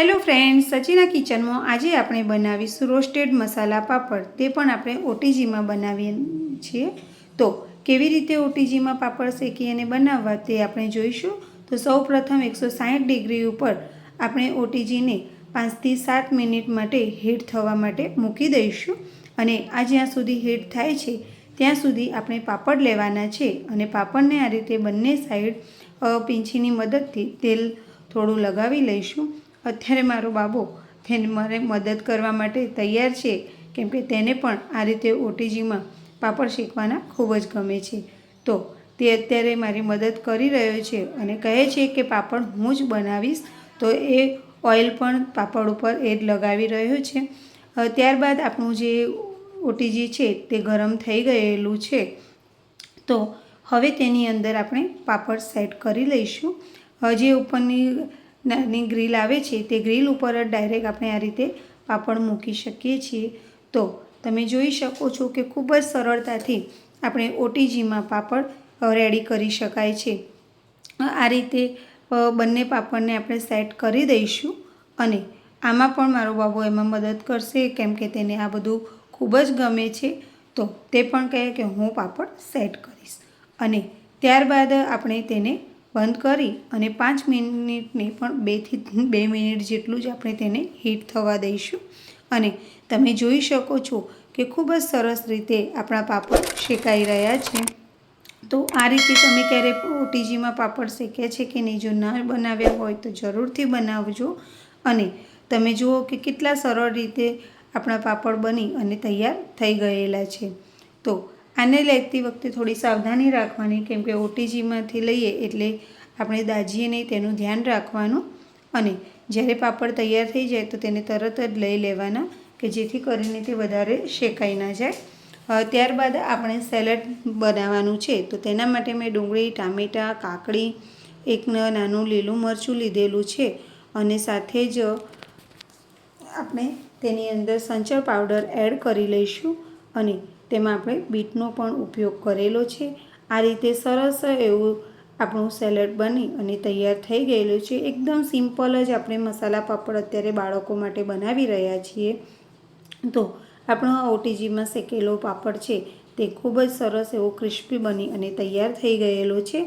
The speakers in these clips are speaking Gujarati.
હેલો ફ્રેન્ડ્સ, સચિના કિચનમાં આજે આપણે બનાવીશું રોસ્ટેડ મસાલા પાપડ. તે પણ આપણે ઓટીજીમાં બનાવીએ છીએ. તો કેવી રીતે ઓટીજીમાં પાપડ શેકી અને બનાવવા તે આપણે જોઈશું. તો સૌ પ્રથમ એકસો સાઠ ડિગ્રી ઉપર આપણે ઓટીજીને પાંચથી સાત મિનિટ માટે હીટ થવા માટે મૂકી દઈશું. અને આ જ્યાં સુધી હીટ થાય છે, ત્યાં સુધી આપણે પાપડ લેવાના છે. અને પાપડને આ રીતે બંને સાઈડ પીંછીની મદદથી તેલ થોડું લગાવી લઈશું. અત્યારે મારો બાબો તેને મારે મદદ કરવા માટે તૈયાર છે. કેમ કે તેને પણ આ રીતે ઓટીજીમાં પાપડ શેકવાના ખૂબ જ ગમે છે. તો તે અત્યારે મારી મદદ કરી રહ્યો છે અને કહે છે કે પાપડ હું જ બનાવીશ. તો એ ઓઇલ પણ પાપડ ઉપર એ જ લગાવી રહ્યો છે. ત્યારબાદ આપણું જે ઓટીજી છે તે ગરમ થઈ ગયેલું છે. તો હવે તેની અંદર આપણે પાપડ સેટ કરી લઈશું. હજી ઉપરની નાની ગ્રીલ આવે છે, તે ગ્રીલ ઉપર જ ડાયરેક્ટ આપણે આ રીતે પાપડ મૂકી શકીએ છીએ. તો તમે જોઈ શકો છો કે ખૂબ જ સરળતાથી આપણે ઓટીજીમાં પાપડ રેડી કરી શકાય છે. આ રીતે બંને પાપડને આપણે સેટ કરી દઈશું અને આમાં પણ મારો બાબો એમાં મદદ કરશે કેમ કે તેને આ બધું ખૂબ જ ગમે છે. તો તે પણ કહે કે હું પાપડ સેટ કરીશ. અને ત્યારબાદ આપણે તેને બંધ કરી અને પાંચ મિનિટને પણ બેથી બે મિનિટ જેટલું જ આપણે તેને હીટ થવા દઈશું. અને તમે જોઈ શકો છો કે ખૂબ જ સરસ રીતે આપણા પાપડ શેકાઈ રહ્યા છે. તો આ રીતે તમે ક્યારે ઓટીજીમાં પાપડ શેક્યા છે કે નહીં, જો ના બનાવ્યા હોય તો જરૂરથી બનાવજો. અને તમે જુઓ કે કેટલા સરળ રીતે આપણા પાપડ બની અને તૈયાર થઈ ગયેલા છે. તો આને લેતી વખતે થોડી સાવધાની રાખવાની, કેમ કે ઓટીજીમાંથી લઈએ એટલે આપણે દાજીએ તેનું ધ્યાન રાખવાનું. અને જ્યારે પાપડ તૈયાર થઈ જાય તો તેને તરત જ લઈ લેવાના, કે જેથી કરીને તે વધારે શેકાઈ ના જાય. ત્યારબાદ આપણે સેલેડ બનાવવાનું છે, તો તેના માટે મેં ડુંગળી, ટામેટાં, કાકડી, એક નાનું લીલું મરચું લીધેલું છે. અને સાથે જ આપણે તેની અંદર સંચળ પાવડર એડ કરી લઈશું. અને તેમાં આપણે બીટનો પણ ઉપયોગ કરેલો છે. આ રીતે સરસ એવું આપણું સેલડ બની અને તૈયાર થઈ ગયેલું છે. એકદમ સિમ્પલ જ આપણે મસાલા પાપડ અત્યારે બાળકો માટે બનાવી રહ્યા છીએ. તો આપણો ઓટીજીમાં શેકેલો પાપડ છે તે ખૂબ જ સરસ એવો ક્રિસ્પી બની અને તૈયાર થઈ ગયેલો છે.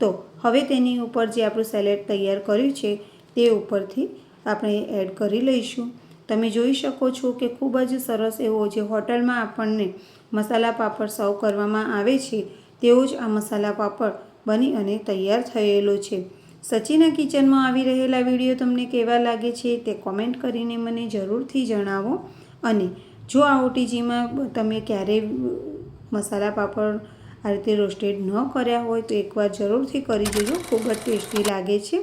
તો હવે તેની ઉપર જે આપણું સેલેડ તૈયાર કર્યું છે તે ઉપરથી આપણે એડ કરી લઈશું. તમે જોઈ શકો છો કે ખૂબ જ સરસ એવો જે હોટલમાં આપણને મસાલા પાપડ સર્વ કરવામાં આવે છે તેવો જ આ મસાલા પાપડ બની અને તૈયાર થયેલો છે. સચીના કિચનમાં આવી રહેલા વીડિયો તમને કેવા લાગે છે તે કોમેન્ટ કરીને મને જરૂરથી જણાવો અને જો આ ઓટીજીમાં તમે ક્યારેય મસાલા પાપડ આ રીતે રોસ્ટેડ ન કર્યા હોય તો એકવાર જરૂરથી કરી દેજો, ખૂબ જ ટેસ્ટી લાગે છે.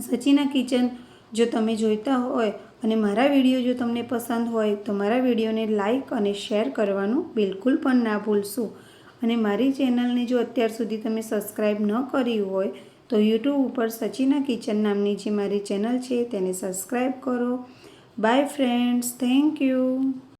સચીના કિચન જો તમે જોઈતા હોય અને મારા વીડિયો જો તમને પસંદ હોય તો મારા વિડીયોને લાઈક અને શેર કરવાનું બિલકુલ પણ ના ભૂલશો. અને મારી ચેનલને જો અત્યાર સુધી તમે સબસ્ક્રાઈબ ન કરી હોય તો યુટ્યુબ ઉપર સચિના કિચન નામની જે મારી ચેનલ છે તેને સબસ્ક્રાઈબ કરો. Bye friends, thank you.